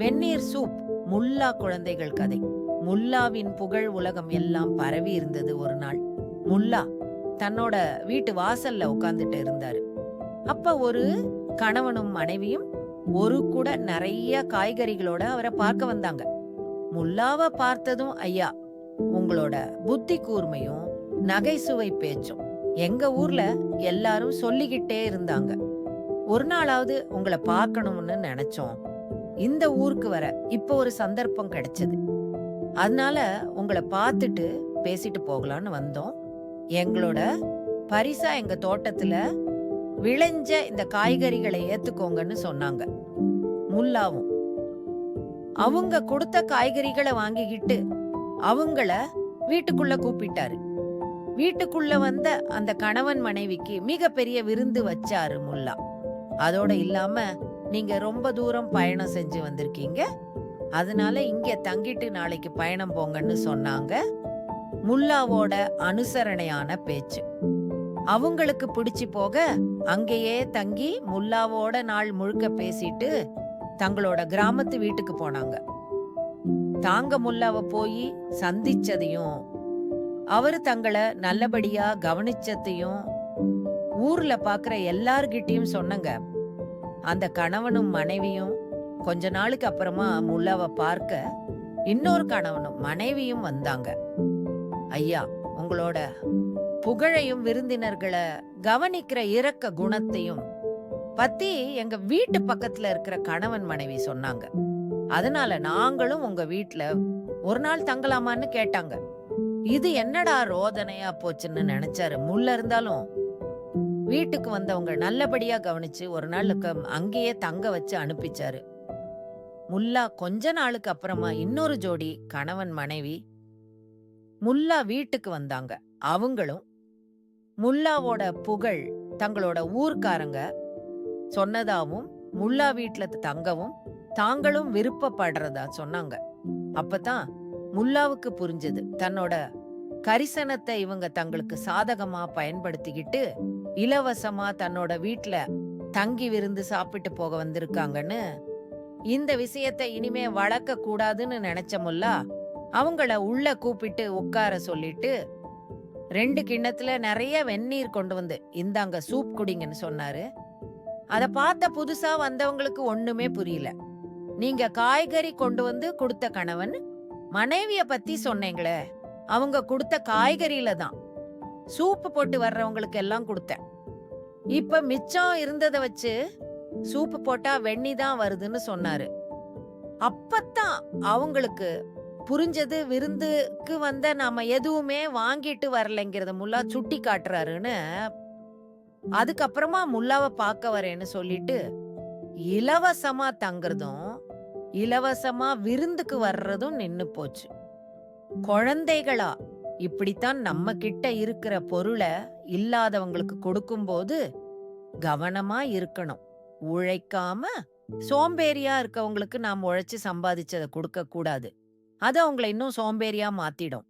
வெந்நீர் சூப் முல்லா குழந்தைகள் கதை. முல்லாவின் புகழ் உலகம் எல்லாம் பரவி இருந்தது ஒரு நாள். முல்லா தன்னோட வீட்டு வாசல்ல உட்கார்ந்துட்டு இருந்தாரு. அப்ப ஒரு கணவனும் மனைவியும் ஒரு கூட நிறைய காய்கறிகளோட அவரை பார்க்க வந்தாங்க. முல்லாவை பார்த்ததும் ஐயா உங்களோட புத்தி கூர்மையும் நகைசுவை பேச்சும் எங்க ஊர்ல எல்லாரும் சொல்லிக்கிட்டே இருந்தாங்க. ஒரு நாளாவது உங்களை பார்க்கணும்னு நினைச்சோம். இந்த ஊருக்கு வர இப்போ ஒரு சந்தர்ப்பம் கிடைச்சது. அதனால உங்களை பார்த்துட்டு பேசிட்டு போகலான்னு வந்தோம். எங்களோட பரிசா எங்க தோட்டத்துல விளைஞ்ச இந்த காய்கறிகளை ஏத்துக்கோங்கன்னு சொன்னாங்க. முல்லாவும். அவங்க கொடுத்த காய்கறிகளை வாங்கிக்கிட்டு அவங்கள வீட்டுக்குள்ள கூப்பிட்டாரு. வீட்டுக்குள்ள வந்த அந்த கணவன் மனைவிக்கு மிகப்பெரிய விருந்து வச்சாரு முல்லா. அதோட இல்லாம நீங்க ரொம்ப தூரம் பயணம் செஞ்சு வந்திருக்கீங்க. அதனால இங்க தங்கிட்டு நாளைக்கு பயணம் போங்கன்னு சொன்னாங்க. முல்லாவோட அனுசரணையான பேச்சு. அவங்களுக்கு பிடிச்சு போக அங்கேயே தங்கி முல்லாவோட நாள் முழுக்க பேசிட்டு தங்களோட கிராமத்து வீட்டுக்கு போனாங்க. தாங்க முல்லாவை போய் சந்திச்சதையும் அவர் தங்களை நல்லபடியா கவனிச்சதையும் ஊர்ல பாக்குற எல்லார்கிட்டயும் சொன்னங்க. அந்த கணவனும் மனைவியும் கொஞ்ச நாளுக்கு அப்புறமா முல்லாவை பார்க்க இன்னொரு கணவனும் மனைவியும் வந்தாங்க. ஐயா உங்களோட புகழையும் விருந்தினர்களை கவனிக்கிற இரக்க குணத்தையும் பத்தி எங்க வீட்டு பக்கத்துல இருக்கிற கணவன் மனைவி சொன்னாங்க. அதனால நாங்களும் உங்க வீட்டுல ஒரு நாள் தங்கலாமான்னு கேட்டாங்க. இது என்னடா ரோதனையா போச்சுன்னு நினைச்சாரு. முள்ள இருந்தாலும் வீட்டுக்கு வந்தவங்க நல்லபடியா கவனிச்சு ஒரு நாளுக்கு அங்கேயே தங்க வச்சு அனுப்பிச்சாரு. முல்லா கொஞ்ச நாளுக்கு அப்புறமா இன்னொரு ஜோடி கணவன் மனைவி முல்லா வீட்டுக்கு வந்தாங்க. அவங்களும் முல்லாவோட புகழ் தங்களோட ஊர்க்காரங்க சொன்னதாவும் முல்லா வீட்ல தங்கவும் தாங்களும் விருப்பப்படுறதா சொன்னாங்க. அப்பதான் முல்லாவுக்கு புரிஞ்சது. தன்னோட கரிசனத்தை இவங்க தங்களுக்கு சாதகமா பயன்படுத்திக்கிட்டு இலவசமா தன்னோட வீட்டில் தங்கி விருந்து சாப்பிட்டு போக வந்திருக்காங்கன்னு இந்த விஷயத்தை இனிமே வளர்க்க கூடாதுன்னு நினைச்ச முல்லா அவங்கள உள்ள கூப்பிட்டு உட்கார சொல்லிட்டு ரெண்டு கிண்ணத்துல நிறைய வெந்நீர் கொண்டு வந்து இந்தாங்க சூப் குடிங்கன்னு சொன்னாரு. அதை பார்த்த புதுசா வந்தவங்களுக்கு ஒண்ணுமே புரியல. நீங்க காய்கறி கொண்டு வந்து கொடுத்த கணவன் மனைவிய பத்தி சொன்னீங்களே அவங்க கொடுத்த காய்கறியில தான். சூப்பு போட்டு வர்றவங்களுக்கு எல்லாம் கொடுத்தேன். இப்ப மிச்சம் இருந்ததை வச்சு சூப்பு போட்டா வெண்ணி தான் வருதுன்னு சொன்னாரு. அப்பத்தான் அவங்களுக்கு புரிஞ்சது விருந்துக்கு வந்த நாம எதுவுமே வாங்கிட்டு வரலைங்கிறத முல்லா சுட்டி காட்டுறாருன்னு அதுக்கப்புறமா முல்லாவை பார்க்க வரேன்னு சொல்லிட்டு இலவசமா தங்குறதும் இலவசமா விருந்துக்கு வர்றதும் நின்னு போச்சு. குழந்தைகளா இப்படித்தான் நம்ம கிட்ட இருக்கிற பொருளை இல்லாதவங்களுக்கு கொடுக்கும்போது கவனமா இருக்கணும். உழைக்காம சோம்பேறியா இருக்கவங்களுக்கு நாம் உழைச்சு சம்பாதிச்சதை கொடுக்க கூடாது அது அவங்கள இன்னும் சோம்பேறியா மாத்திடும்.